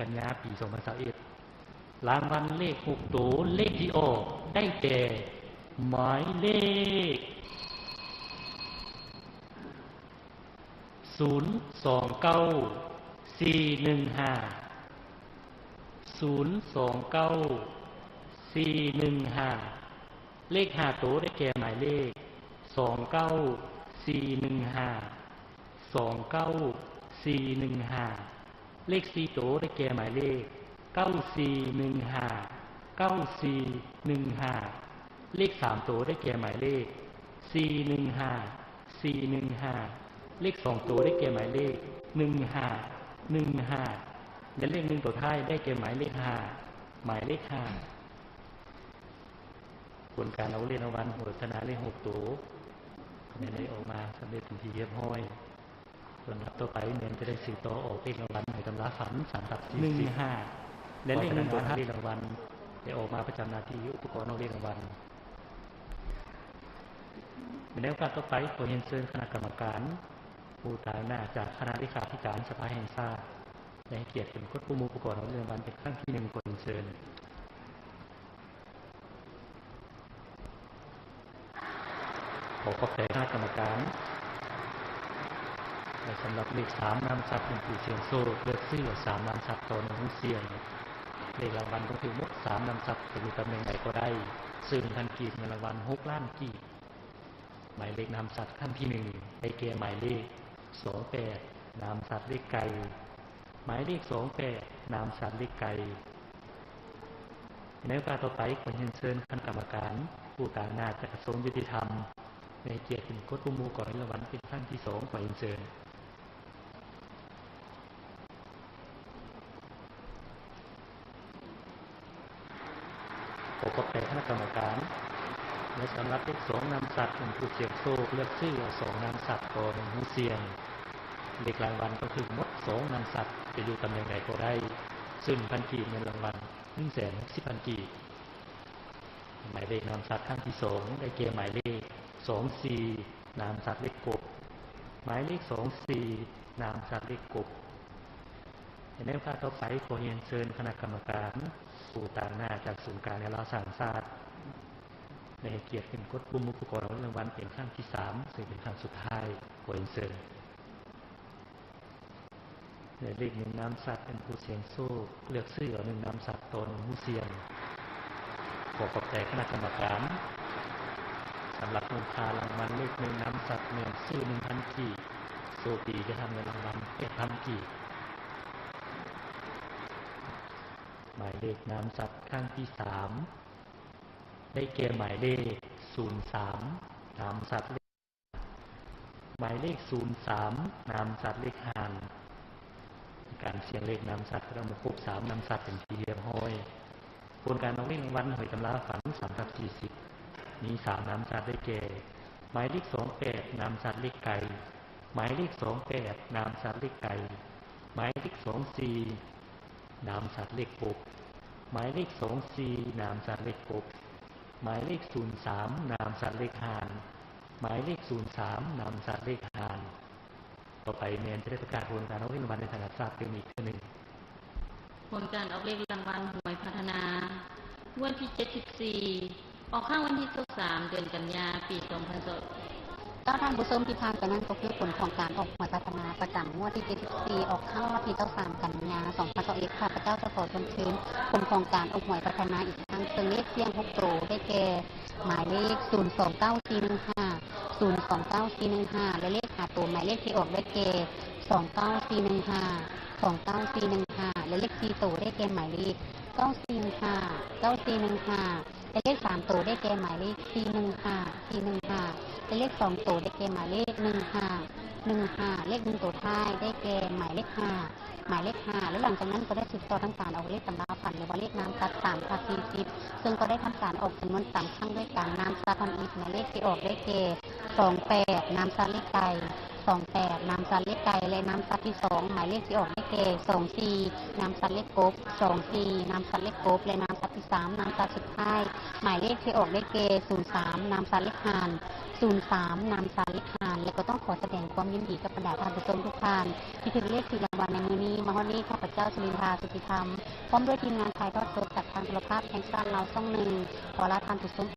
กันยาปี2021รางวัลเลขหกตัวเลขที่ออกได้แก่หมายเลขศูนย์สองเก้าสี่หนึ่งห้าศูนย์สองเก้าสี่หนึ่งห้าเลขห้าตัวได้แก่หมายเลขสองเก้าสี่หนึ่งห้าสองเก้าสี่หนึ่งห้า เลขสี่ตัวได้แก่หมายเลขเก้าสี่หนึ่งห้าเก้าสี่หนึ่งห้าเลขสามตัวได้แก่หมายเลขสี่หนึ่งห้าสี่หนึ่งห้าเลขสองตัวได้แก่หมายเลขหนึ่งห้าหนึ่งห้าและเลขหนึ่งตัวท้ายได้แก่หมายเลขห้าหมายเลขห้าผลการเอาเลขรางวัลโหรชนะเลขหกตัวในได้ออกมาสำเร็จเป็นทีเรียบร้อย ส่วนนับต่อไปเนียนจะได้สื่อต่อออกเลขรางวัลในตำราฝันสามตับหนึ่งห้าและเลขหนึ่งตัวท้ายเลขรางวัลได้ออกมาประจำหนาที่อุปกรณ์เอาเลขรางวัลในโอกาสต่อไปขอเรียนเชิญคณะกรรมการผู้ตายหน้าจากคณะวิชาธิการสภาแห่งชาติได้ให้เกียรติเป็นกฎผู้มูประกอบของเรื่องวันเป็นครั้งที่หนึ่งขอเรียนเชิญขอขอบใจคณะกรรมการและ สำหรับเลขสามนำทรัพย์เป็นผู้เชียงโซ่เลือกซื้อสามนำทรัพย์ตอนหนึ่งเสียงเลขรางวัลก็คือหมดสามนำทรัพย์จะอยู่ตำแหน่งไหนก็ได้ ซึ่งทันกีบเงินรางวัลหกล้านกีบหมายเลขนามสัตว์ขั้นที่หนึ่งได้แก่หมายเลขสองแปดนามสัตว์เลขไก่หมายเลขสองแปดนามสัตว์เลขไก่ในโอกาสต่อไปขอเรียนเชิญคณะกรรมการผู้ตามหน้าจากกระทรวงยุติธรรม ในเกียรติเป็นกฎผู้มูก่อนรางวัลเป็นขั้นที่สองขอเรียนเชิญ ขอขอบใจคณะกรรมการและสำหรับเลขสองนำสัตว์เป็นผู้เสี่ยงโชคเลือกซื้อสองนำสัตว์ต่อหนึ่งเสี่ยงเลขรางวัลก็คือมดสองนำสัตว์จะอยู่ตำแหน่งไหนก็ได้ ซึ่งพันกีบเงินรางวัลหนึ่งแสนสิบพันกีบหมายเลขนำสัตว์ขั้นที่สองได้เกียร์หมายเลขสองสี่นามสัตว์เลขกบหมายเลขสองสี่นามสัตว์เลขกบ ในโอกาสต่อไปขอเรียนเชิญคณะกรรมการผู้ต่างหน้าจากศูนย์การในราสารศาสตร์ในให้เกียรติเป็นกฎบุมอุปกรณ์รางวัลเป็นครั้งที่สามซึ่งเป็นครั้งสุดท้ายขอเรียนเชิญในเลขหนึ่งน้ำสัตว์เป็นผู้เสียงโซ่เลือกซื้อหนึ่งน้ำสัตว์ตนผู้เสียงขอขอบใจคณะกรรมการสำหรับมูลค่ารางวัลเลขหนึ่งน้ำสัตว์หนึ่งซื้อหนึ่งพันกีบโซปีจะทำในรางวัลเอ็ดพันกีบ หมายเลขน้ำสัตว์ข้างที่สามได้แก่หมายเลขศูนย์สามนามสัตว์เลขหมายเลขศูนย์สามนามสัตว์เลขหานการเสียงเลขนามสัตว์เรามาครบสามนามสัตว์เป็นทีเรียบห้อยผลการเอาเลขรางวัลหอยตำราฝันสามทับสี่สิบมีสามนามสัตว์ได้แก่หมายเลขสองแปดนามสัตว์เลขไก่หมายเลขสองแปดนามสัตว์เลขไก่หมายเลขสองสี่ นามสัตว์เลขกบหมายเลขสองสี่นามสัตว์เลขกบหมายเลขศูนย์สามนามสัตว์เลขหานหมายเลขศูนย์สามนามสัตว์เลขหานต่อไปเมนจะได้ประกาศผลการเอารางวัลในฐานะทราบเพียงอีกทีหนึ่งผลการออกเลขรางวัลหวยพัฒนางวดที่ 74 ออกข้างวันที่ 23 เดือนกันยา ปี2022 ก็ท่านผู้ชมที่ผ่านไปนั้นก็คือผลของการออกหวยพัฒนาประจำงวดที่ 74 ออกข้างวันที่93กันยา2021ข้าพเจ้าจะขอชิญคืนผลของการออกหวยพัฒนาอีกครั้งซึ่งเลขเสียง6โตได้แก่หมายเลข 029415 029415 และเลขหาตัวหมายเลขที่ออกได้แก่29415 29415 และเลข4ตัวได้แก่หมายเลข9415 9415 และเลข3ตัวได้แก่หมายเลข415 415 และเลข2ตัวได้แก่หมายเลขหนึ่งห้าหนึ่งห้าเลขหนึ่งตัวท้ายได้แก่หมายเลขห้าหมายเลขห้าแล้วหลังจากนั้นก็ได้สืบต่อทั้งการออกเลขตำราฝันหรือว่าเลขน้ำซัด3ค่ะ40ซึ่งก็ได้ทำการออกจำนวนสามครั้งด้วยการน้ำซัดทำอีกหมายเลขที่ออกได้แก่28น้ำซัดเลขไก่ 28นำซัดเลขไก่และนำซัดที่ 2 หมายเลขที่ออกได้แก่24นำซัดเลขกกบ24นำซัดเลขกกบและนำซัดที่3นำซัดสุดท้ายหมายเลขที่ออกได้แก่03น้ำซัดเลขหาน03น้ำซัดเลขหานและก็ต้องขอแสดงความยินดีกับบรรดาท่านผู้ชมทุกท่านที่ถึงเลขที่รางวัลในมือนี้มาฮอดนี้ข้าพเจ้าสุรินทราสุติธรรมพร้อมด้วยทีมงานถ่ายทอดสดจากทางโทรภาพแห่งชาติเราช่องหนึ่งขอลาท่านผู้ชม